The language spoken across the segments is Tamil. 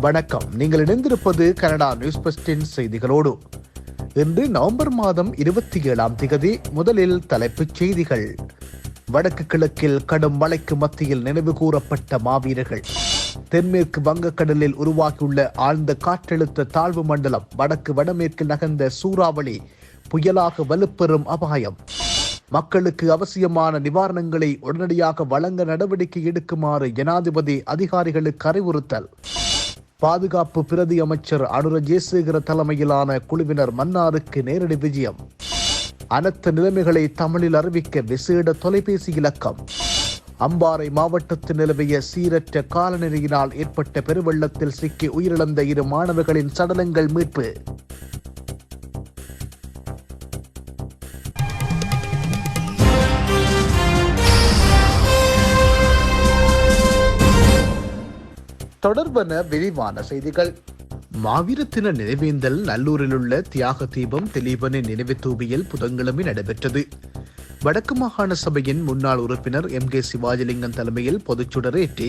வணக்கம். நீங்கள் இணைந்திருப்பது கனடா நியூஸ் பஸ்டின் செய்திகளோடு. இன்று நவம்பர் மாதம் இருபத்தி ஏழாம் திகதி முதலில் தலைப்புச் செய்திகள். வடக்கு கிழக்கில் கடும் மழைக்கு மத்தியில் நினைவு கூறப்பட்ட மாவீரர்கள். தென்மேற்கு வங்கக்கடலில் உருவாகியுள்ள ஆழ்ந்த காற்றழுத்த தாழ்வு மண்டலம் வடக்கு வடமேற்கில் நகர்ந்த சூறாவளி புயலாக வலுப்பெறும் அபாயம். மக்களுக்கு அவசியமான நிவாரணங்களை உடனடியாக வழங்க நடவடிக்கை எடுக்குமாறு ஜனாதிபதி அதிகாரிகளுக்கு அறிவுறுத்தல். பாதுகாப்பு பிரதி அமைச்சர் அனுர ஜெயசேகர தலைமையிலான குழுவினர் மன்னாருக்கு நேரடி விஜயம். அனைத்து நிலைமைகளை தமிழில் அறிவிக்க விசேட தொலைபேசி இலக்கம். அம்பாறை மாவட்டத்தில் நிலவிய சீரற்ற காலநிலையினால் ஏற்பட்ட பெருவெள்ளத்தில் சிக்கி உயிரிழந்த இரு மாணவர்களின் சடலங்கள் மீட்பு. தொடர்பான விரிவான செய்திகள். மாவீரத்தின நினைவேந்தல் நல்லூரில் உள்ள தியாக தீபம் திலீபனின் நினைவு தூபியில் புதன்கிழமை நடைபெற்றது. வடக்கு மாகாண சபையின் முன்னாள் உறுப்பினர் எம் கே சிவாஜிலிங்கம் தலைமையில் பொதுச்சுடரேற்றி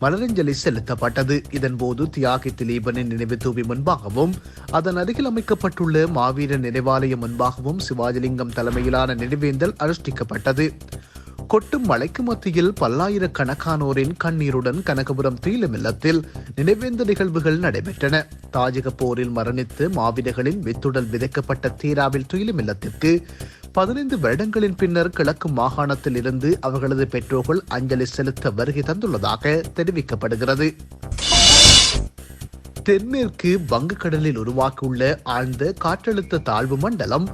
மலரஞ்சலி செலுத்தப்பட்டது. இதன்போது தியாகி திலீபனின் நினைவு தூபி முன்பாகவும் அதன் அருகில் அமைக்கப்பட்டுள்ள மாவீர நினைவாலயம் முன்பாகவும் சிவாஜிலிங்கம் தலைமையிலான நினைவேந்தல் அனுஷ்டிக்கப்பட்டது. கொட்டும் மலைக்கு மத்தியில் பல்லாயிரக்கணக்கானோரின் கண்ணீருடன் கனகபுரம் தீலம் இல்லத்தில் நினைவேந்த நிகழ்வுகள் நடைபெற்றன. தாஜக போரில் மரணித்து மாவீரர்களின் வித்துடல் விதைக்கப்பட்ட தீராவில் துயிலும் இல்லத்திற்கு பதினைந்து வருடங்களின் பின்னர் கிழக்கு மாகாணத்தில் இருந்து அவர்களது பெற்றோர்கள் அஞ்சலி செலுத்த வருகை தந்துள்ளதாக தெரிவிக்கப்படுகிறது. தென்மேற்கு வங்கக்கடலில் உருவாக்கியுள்ள ஆழ்ந்த காற்றழுத்த தாழ்வு மண்டலம்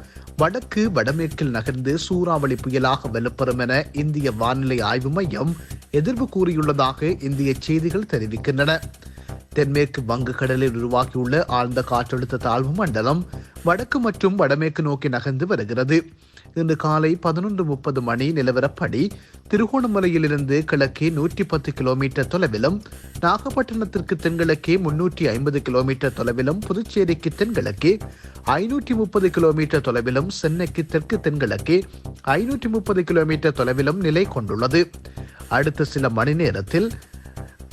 வடக்கு வடமேற்கில் நகர்ந்து சூறாவளி புயலாக வலுப்பெறும் என இந்திய வானிலை ஆய்வு மையம் எதிர்ப்பு கூறியுள்ளதாக இந்திய செய்திகள் தெரிவிக்கின்றன. தென்மேற்கு வங்கக்கடலில் உருவாகியுள்ள ஆழ்ந்த காற்றழுத்த தாழ்வு மண்டலம் வடக்கு மற்றும் வடமேற்கு நோக்கி நகர்ந்து வருகிறது. இன்று காலை பதினொன்று முப்பது மணி நிலவரப்படி திருகோணமலையிலிருந்து கிழக்கே நூற்றி பத்து கிலோமீட்டர் தொலைவிலும் நாகப்பட்டினத்திற்கு தென்கிழக்கே முன்னூற்றி ஐம்பது கிலோமீட்டர் தொலைவிலும் புதுச்சேரிக்கு தென்கிழக்கே ஐநூற்றி முப்பது கிலோமீட்டர் தொலைவிலும் சென்னைக்கு தெற்கு தென்கிழக்கே ஐநூற்றி முப்பது கிலோமீட்டர் தொலைவிலும் நிலை கொண்டுள்ளது. அடுத்த சில மணி நேரத்தில்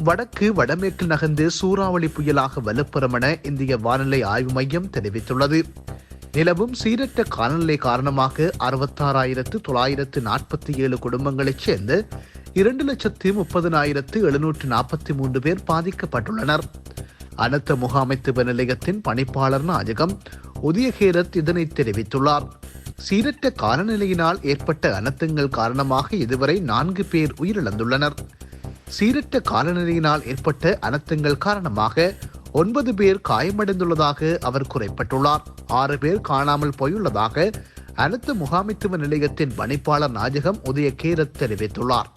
வடக்கு வடமேற்கு நகர்ந்து சூறாவளி புயலாக வலுப்பெறும் என இந்திய வானிலை ஆய்வு மையம் தெரிவித்துள்ளது. நிலவும் சீரற்ற காலநிலை காரணமாக அறுபத்தாறாயிரத்து தொள்ளாயிரத்து நாற்பத்தி ஏழு குடும்பங்களைச் சேர்ந்து இரண்டு லட்சத்து முப்பதனாயிரத்து எழுநூற்று நாற்பத்தி மூன்று பேர் பாதிக்கப்பட்டுள்ளனர். அனர்த்த முகாமைத்துவ நிலையத்தின் பணிப்பாளர் நாயகம் உதயகேரத் இதனை தெரிவித்துள்ளார். சீரற்ற காலநிலையினால் ஏற்பட்ட அனர்த்தங்கள் காரணமாக இதுவரை நான்கு பேர் உயிரிழந்துள்ளனர். சீரற்ற காலநிலையினால் ஏற்பட்ட அனர்த்தங்கள் காரணமாக ஒன்பது பேர் காயமடைந்துள்ளதாக அவர் குறைப்பட்டுள்ளார். ஆறு பேர் காணாமல் போயுள்ளதாக அனைத்து முகாமைத்துவ நிலையத்தின் பணிப்பாளர் நாயகம் உதய கீரத் தெரிவித்துள்ளார்.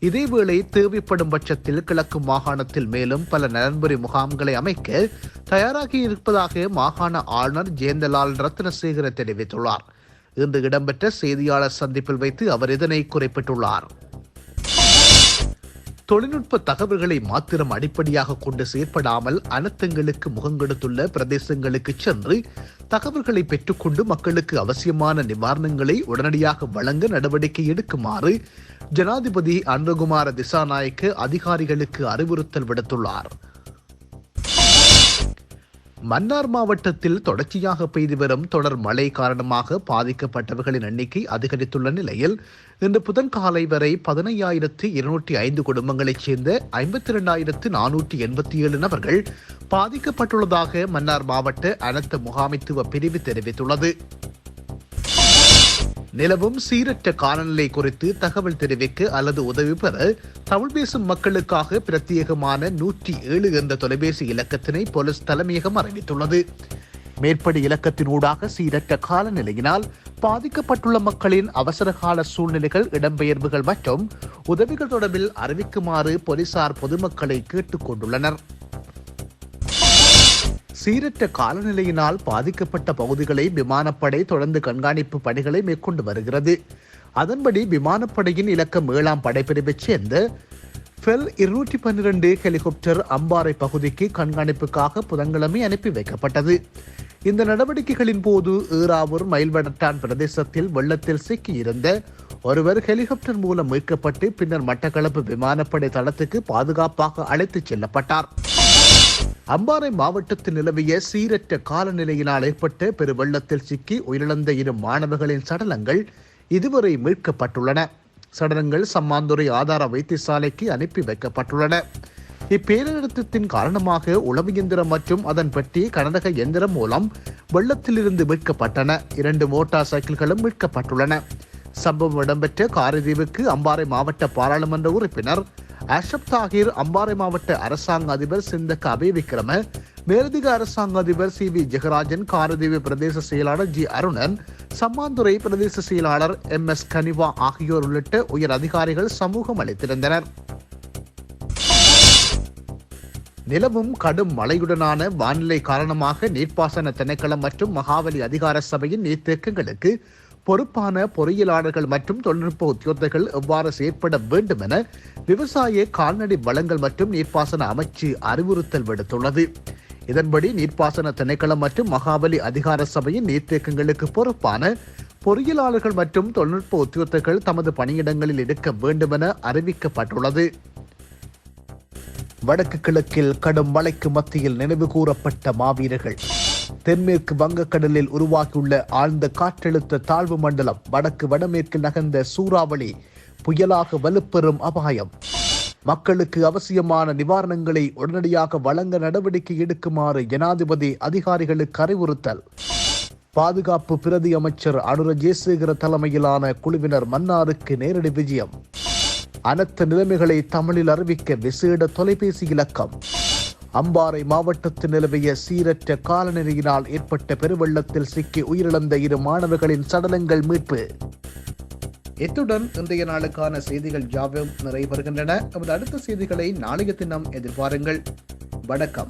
இதேவேளை தேவைப்படும் பட்சத்தில் கிழக்கு மாகாணத்தில் மேலும் பல நலன்புரி முகாம்களை அமைக்க தயாராகி இருப்பதாக மாகாண ஆளுநர் ஜெயந்தலால் ரத்னசேகர தெரிவித்துள்ளார். இன்று இடம்பெற்ற செய்தியாளர் சந்திப்பில் வைத்து அவர் இதனை குறிப்பிட்டுள்ளார். தொழில்நுட்ப தகவல்களை மாத்திரம் அடிப்படையாக கொண்டு செயற்படாமல் அனர்த்தங்களுக்கு முகங்கெடுத்துள்ள பிரதேசங்களுக்கு சென்று தகவல்களை பெற்றுக்கொண்டு மக்களுக்கு அவசியமான நிவாரணங்களை உடனடியாக வழங்க நடவடிக்கை எடுக்குமாறு ஜனாதிபதி அன்பகுமார திசாநாயக்க அதிகாரிகளுக்கு அறிவுறுத்தல் விடுத்துள்ளார். மன்னார் மாவட்டத்தில் தொடர்ச்சியாக பெய்து வரும் தொடர் மழை காரணமாக பாதிக்கப்பட்டவர்களின் எண்ணிக்கை அதிகரித்துள்ள நிலையில் இன்று புதன் காலை வரை பதினையாயிரத்து இருநூற்றி ஐந்து குடும்பங்களைச் சேர்ந்த ஐம்பத்தி இரண்டாயிரத்து நானூற்றி எண்பத்தி ஏழு நபர்கள் பாதிக்கப்பட்டுள்ளதாக மன்னார் மாவட்ட அனர்த்த முகாமைத்துவ பிரிவு தெரிவித்துள்ளது. நிலவும் சீரற்ற காலநிலை குறித்து தகவல் தெரிவிக்க அல்லது உதவி பெற தமிழ் பேசும் மக்களுக்காக பிரத்யேகமான நூற்றி ஏழு என்ற தொலைபேசி இலக்கத்தினை போலீஸ் தலைமையகம் அறிவித்துள்ளது. மேற்படி இலக்கத்தினூடாக சீரற்ற காலநிலையினால் பாதிக்கப்பட்டுள்ள மக்களின் அவசரகால சூழ்நிலைகள் இடம்பெயர்வுகள் மற்றும் உதவிகள் தொடர்பில் அறிவிக்குமாறு போலீசார் பொதுமக்களை கேட்டுக்கொண்டுள்ளனர். சீரற்ற காலநிலையினால் பாதிக்கப்பட்ட பகுதிகளை விமானப்படை தொடர்ந்து கண்காணிப்பு பணிகளை மேற்கொண்டு வருகிறது. அதன்படி விமானப்படையின் இலக்கம் ஏழாம் படைப்பிரிவைச் சேர்ந்த ஃபெல் இருநூற்றி பன்னிரண்டு ஹெலிகாப்டர் அம்பாறை பகுதிக்கு கண்காணிப்புக்காக புதன்கிழமை அனுப்பி வைக்கப்பட்டது. இந்த நடவடிக்கைகளின் போது ஈராவூர் மயில்வடட்டான் பிரதேசத்தில் வெள்ளத்தில் சிக்கியிருந்த ஒருவர் ஹெலிகாப்டர் மூலம் மீட்கப்பட்டு பின்னர் மட்டக்களப்பு விமானப்படை தளத்துக்கு பாதுகாப்பாக அழைத்துச் செல்லப்பட்டார். அம்பாறை மாவட்டத்தில் நிலவிய சீரற்ற காலநிலையினால் ஏற்பட்ட பெருவெள்ளத்தில் சிக்கி உயிரிழந்த இரு மாணவர்களின் சடலங்கள் இதுவரை மீட்கப்பட்டுள்ளன. சடலங்கள் சம்மாந்துறை ஆதார வைத்தியசாலைக்கு அனுப்பி வைக்கப்பட்டுள்ளன. இப்பேரழுத்தத்தின் காரணமாக உளவு இயந்திரம் மற்றும் அதன் பெட்டி கனரக இயந்திரம் மூலம் வெள்ளத்திலிருந்து மீட்கப்பட்டன. இரண்டு மோட்டார் சைக்கிள்களும் மீட்கப்பட்டுள்ளன. சம்பவம் இடம்பெற்ற காரைதீவுக்கு அம்பாறை மாவட்ட பாராளுமன்ற உறுப்பினர் அஷப் தாகிர் அம்பாறை மாவட்ட அரசாங்க அதிபர் சிந்தக்க அபேவிக்ரம மேலதிக அரசாங்க அதிபர் சி வி ஜெகராஜன் காரதீவு பிரதேச செயலாளர் ஜி அருணன் சம்மாந்துறை பிரதேச செயலாளர் எம் எஸ் கனிவா ஆகியோர் உள்ளிட்ட உயர் அதிகாரிகள் சமூகம் அளித்திருந்தனர் நிலவும் கடும் மழையுடனான வானிலை காரணமாக நீர்ப்பாசன திணைக்களம் மற்றும் மகாவலி அதிகார சபையின் நீர்த்தேக்கங்களுக்கு பொறுப்பான பொறியியலாளர்கள் மற்றும் தொழில்நுட்ப உத்தியோகர்கள் எவ்வாறு செயற்பட வேண்டும் என விவசாய கால்நடை வளங்கள் மற்றும் நீர்ப்பாசன அமைச்சு அறிவுறுத்தல் விடுத்துள்ளது. இதன்படி நீர்ப்பாசன திணைக்களம் மற்றும் மகாபலி அதிகார சபையின் நீர்த்தேக்கங்களுக்கு பொறுப்பான பொறியியலாளர்கள் மற்றும் தொழில்நுட்ப உத்தியோகர்கள் தமது பணியிடங்களில் இருக்க வேண்டும் என அறிவிக்கப்பட்டுள்ளது. வடக்கு கிழக்கில் கடும் மழைக்கு மத்தியில் நினைவு கூறப்பட்ட மாவீரர்கள். தென்மேற்கு வங்கக்கடலில் உருவாகியுள்ள ஆழ்ந்த காற்றழுத்த தாழ்வு மண்டலம் வடக்கு வடமேற்கு நகர்ந்த சூறாவளி புயலாக வலுப்பெறும் அபாயம். மக்களுக்கு அவசியமான நிவாரணங்களை உடனடியாக வழங்க நடவடிக்கை எடுக்குமாறு ஜனாதிபதி அதிகாரிகளுக்கு அறிவுறுத்தல். பாதுகாப்பு பிரதி அமைச்சர் அனுர ஜெயசேகர தலைமையிலான குழுவினர் மன்னாருக்கு நேரடி விஜயம். அனைத்து நிலைமைகளை தமிழில் அறிவிக்க விசேட தொலைபேசி இலக்கம். அம்பாறை மாவட்டத்தில் நிலவிய சீரற்ற காலநிலையினால் ஏற்பட்ட பெருவெள்ளத்தில் சிக்கி உயிரிழந்த இரு மாணவர்களின் சடலங்கள் மீட்பு. இத்துடன் இன்றைய நாளுக்கான செய்திகள் யாவும் நிறைவு பெறுகின்றன நமது அடுத்த செய்திகளை நாளைய தினம் எதிர்பாருங்கள். வணக்கம்.